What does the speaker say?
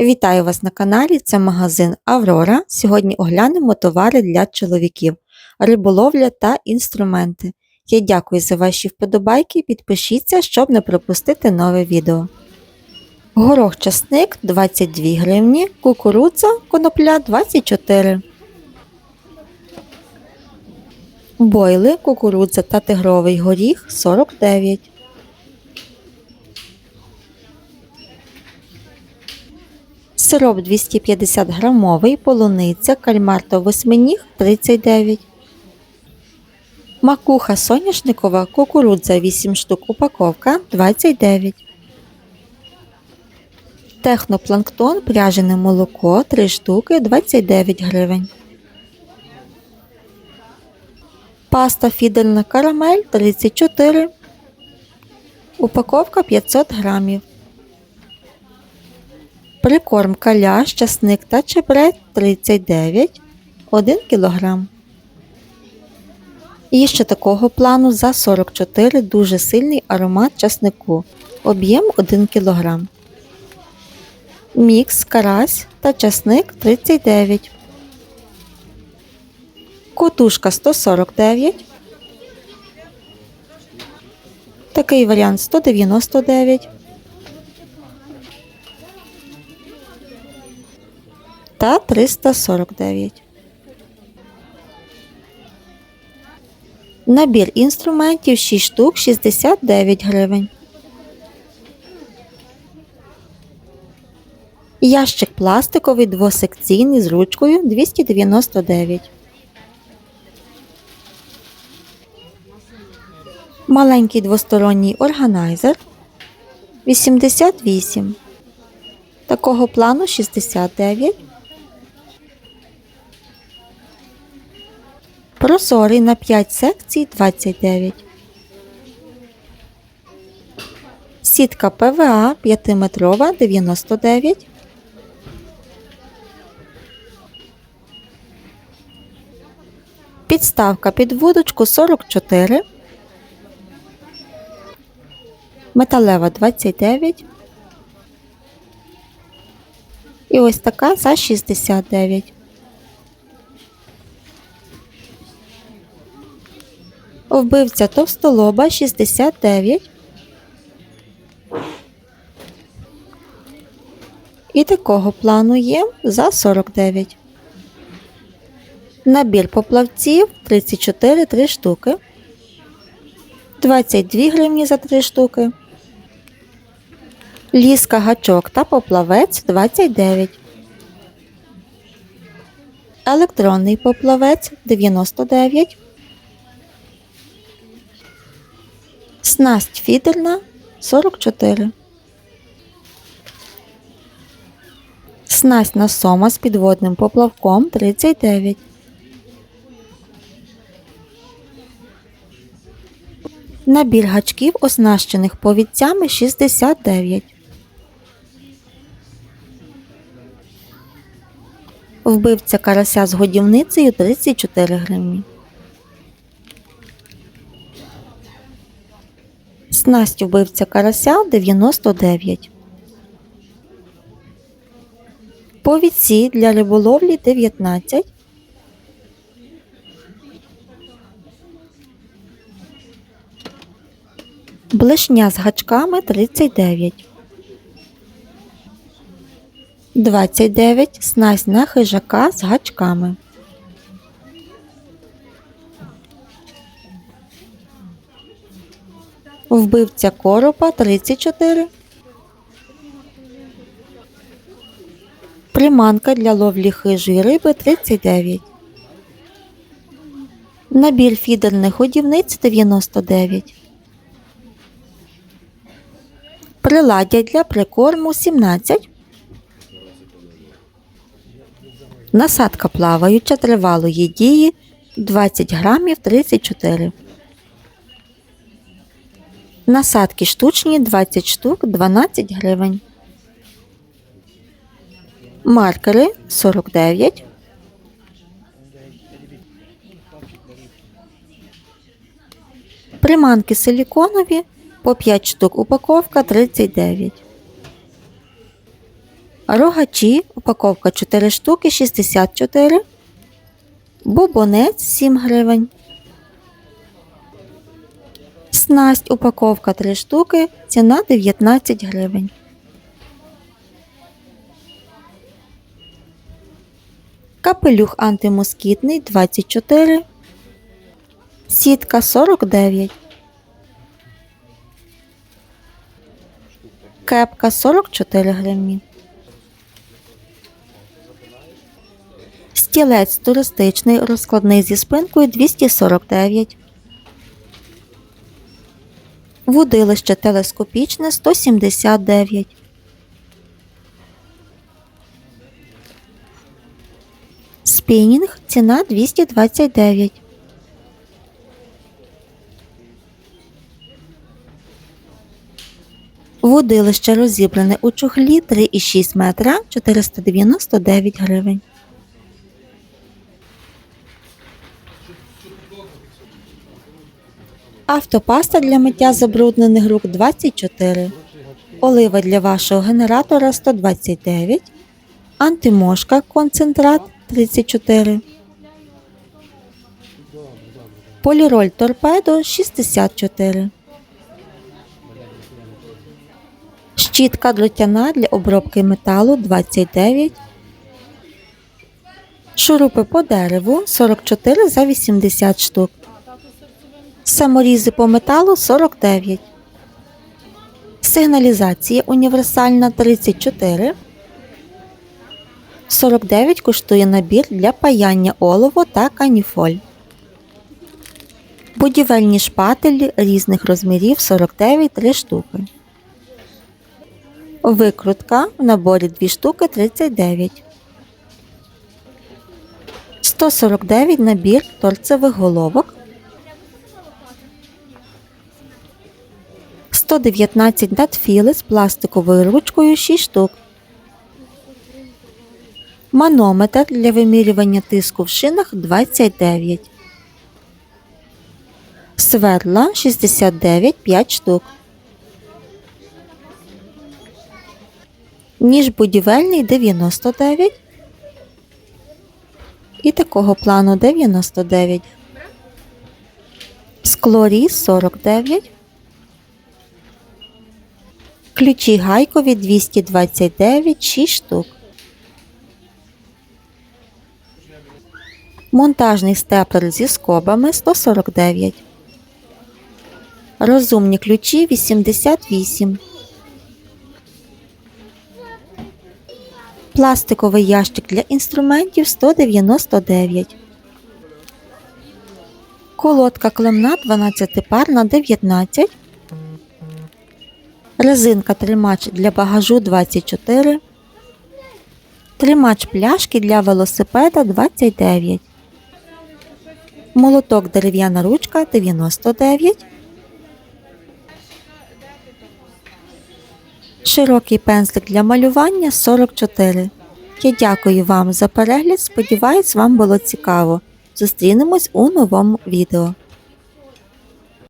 Вітаю вас на каналі, це магазин Аврора. Сьогодні оглянемо товари для чоловіків, риболовля та інструменти. Я дякую за ваші вподобайки, підпишіться, щоб не пропустити нове відео. Горох часник 22 гривні, кукурудза конопля 24. Бойли, кукурудза та тигровий горіх 49. Сироп 250 грамовий, полуниця, кальмар та восьминіг 39. Макуха соняшникова, кукурудза 8 штук, упаковка 29. Технопланктон, пряжене молоко 3 штуки 29 гривень. Паста фідерна карамель 34. Упаковка 500 грамів. Прикорм каля, щасник та чебрець 39 1 кг. І ще такого плану за 44 дуже сильний аромат часнику. Об'єм 1 кг. Мікс, карась та часник 39. Котушка 149. Такий варіант 199. Та 349. Набір інструментів 6 штук 69 гривень. Ящик пластиковий двосекційний з ручкою 299. Маленький двосторонній органайзер 88. Такого плану 69. Прозорий на 5 секцій 29. Сітка ПВА 5-метрова 99. Підставка під вудочку 44. Металева 29. І ось така за 69. Вбивця товстолоба 69. І такого плану є за 49. Набір поплавців 34 3 штуки. 22 гривні за 3 штуки. Ліска гачок та поплавець 29. Електронний поплавець 99. Снасть фідерна 44. Снасть на сома з підводним поплавком 39. Набір гачків, оснащених повідцями 69. Вбивця карася з годівницею 34 гривні. Снасть вбивця карася 99. Повідці для риболовлі 19. Блешня з гачками 39. 29. Снасть на хижака з гачками. Вбивця коропа 34. Приманка для ловлі хижої риби 39. Набір фідерних годівниць 99. Приладдя для прикорму 17. Насадка плаваюча тривалої дії 20 грамів 34. Насадки штучні 20 штук 12 гривень. Маркери 49. Приманки силіконові по 5 штук упаковка 39. Рогачі, упаковка 4 штуки 64. Бубонець 7 гривень. Снасть упаковка 3 штуки, ціна 19 гривень. Капелюх антимоскітний 24. Сітка 49. Кепка 44 гривні. Стілець туристичний розкладний зі спинкою 249. Вудилище телескопічне 179. Спінінг ціна 229. Водилище розібране у чохлі 3,6 метра 499 гривень. Автопаста для миття забруднених рук 24. Олива для вашого генератора 129. Антимошка концентрат 34. Поліроль торпедо 64. Щітка дротяна для обробки металу 29. Шурупи по дереву 44 за 80 штук. Саморізи по металу 49. Сигналізація універсальна 34. 49 коштує набір для паяння олово та каніфоль. Будівельні шпателі різних розмірів 49 3 штуки. Викрутка в наборі 2 штуки 39. 149 набір торцевих головок. 119 натфіли з пластиковою ручкою 6 штук. Манометр для вимірювання тиску в шинах 29. Сверла 69 5 штук. Ніж будівельний 99. І такого плану 99. Склоріз 49. Ключі гайкові 229 6 штук. Монтажний степлер зі скобами 149. Розумні ключі 88. Пластиковий ящик для інструментів 199. Колодка клемна 12 пар на 19. Резинка тримач для багажу 24. Тримач пляшки для велосипеда 29. Молоток дерев'яна ручка 99. Широкий пензлик для малювання 44. Я дякую вам за перегляд. Сподіваюсь, вам було цікаво. Зустрінемось у новому відео.